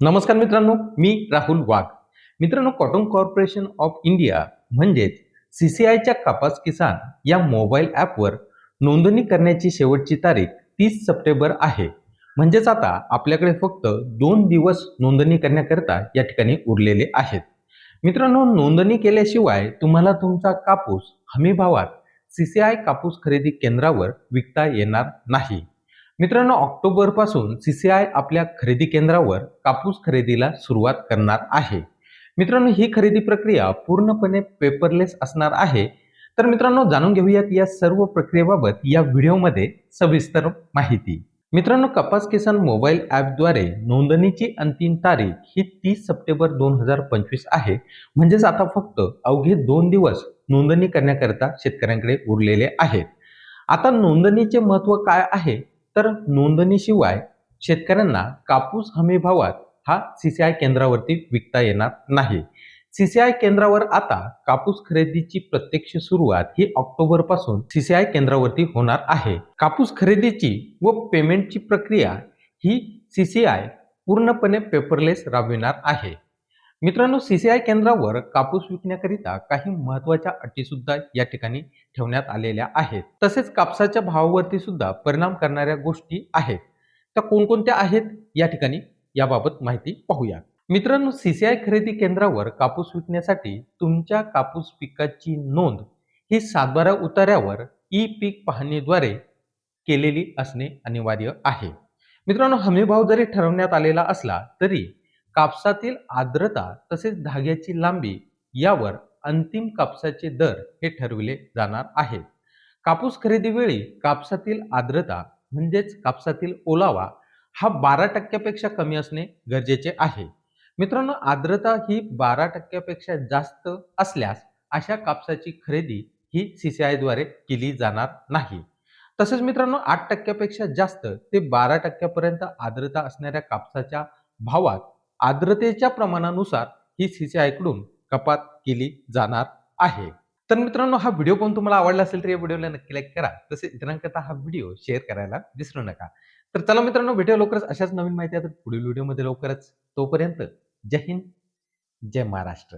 नमस्कार मित्रांनो मी राहुल वाघ. मित्रांनो कॉटन कॉर्पोरेशन ऑफ इंडिया म्हणजेच सी सी आयच्या कपास किसान या मोबाईल ॲपवर नोंदणी करण्याची शेवटची तारीख तीस सप्टेंबर आहे. म्हणजेच आता आपल्याकडे फक्त दोन दिवस नोंदणी करण्याकरता या ठिकाणी उरलेले आहेत. मित्रांनो नोंदणी केल्याशिवाय तुम्हाला तुमचा कापूस हमी भावात सी सी आय कापूस खरेदी केंद्रावर विकता येणार नाही. मित्रांनो ऑक्टोबरपासून सी सी आय आपल्या खरेदी केंद्रावर कापूस खरेदीला सुरुवात करणार आहे. मित्रांनो ही खरेदी प्रक्रिया पूर्णपणे पेपरलेस असणार आहे. तर मित्रांनो जाणून घेऊयात या सर्व प्रक्रियेबाबत या व्हिडिओमध्ये सविस्तर माहिती. मित्रांनो कपास किसान मोबाईल ॲपद्वारे नोंदणीची अंतिम तारीख ही तीस सप्टेंबर दोन हजार पंचवीस आहे. म्हणजेच आता फक्त अवघे दोन दिवस नोंदणी करण्याकरिता शेतकऱ्यांकडे उरलेले आहेत. आता नोंदणीचे महत्त्व काय आहे? तर नोंदणीशिवाय शेतकऱ्यांना कापूस हमी भावात हा सी सी आय केंद्रावरती विकता येणार नाही. सी सी आय केंद्रावर आता कापूस खरेदीची प्रत्यक्ष सुरुवात ही ऑक्टोबरपासून सी सी आय केंद्रावरती होणार आहे. कापूस खरेदीची व पेमेंटची प्रक्रिया ही सी सी आय पूर्णपणे पेपरलेस राबविणार आहे. मित्रांनो सी सी आय केंद्रावर कापूस विकण्याकरिता काही महत्त्वाच्या अटी सुद्धा या ठिकाणी ठेवण्यात आलेल्या आहेत. तसेच कापसाच्या भावावरती सुद्धा परिणाम करणाऱ्या गोष्टी आहेत. त्या कोणकोणत्या आहेत या ठिकाणी याबाबत माहिती पाहूया मित्रांनो सी सी आय खरेदी केंद्रावर कापूस विकण्यासाठी तुमच्या कापूस पिकाची नोंद ही सातबारा उतार्यावर ई पीक पाहणीद्वारे केलेली असणे अनिवार्य आहे. मित्रांनो हमीभाव जरी ठरवण्यात आलेला असला तरी कापसातील आर्द्रता तसेच धाग्याची लांबी यावर अंतिम कापसाचे दर हे ठरविले जाणार आहेत. कापूस खरेदीवेळी कापसातील आर्द्रता म्हणजेच कापसातील ओलावा हा बारा टक्क्यापेक्षा कमी असणे गरजेचे आहे. मित्रांनो आर्द्रता ही बारा टक्क्यापेक्षा जास्त असल्यास अशा कापसाची खरेदी ही सी सी आयद्वारे केली जाणार नाही. तसेच मित्रांनो आठ टक्क्यापेक्षा जास्त ते बारा टक्क्यापर्यंत आर्द्रता असणाऱ्या कापसाच्या भावात आर्द्रतेच्या प्रमाणानुसार ही सीसीआयकडून आयकडून कपात केली जाणार आहे. तर मित्रांनो हा व्हिडिओ पण तुम्हाला आवडला असेल तर या व्हिडिओला नक्की लाईक करा. तसेच इतरांकरता हा व्हिडिओ शेअर करायला विसरू नका. तर चला मित्रांनो भेटूया लवकरच अशाच नवीन माहिती आता पुढील व्हिडिओमध्ये लवकरच. तोपर्यंत जय हिंद जय महाराष्ट्र.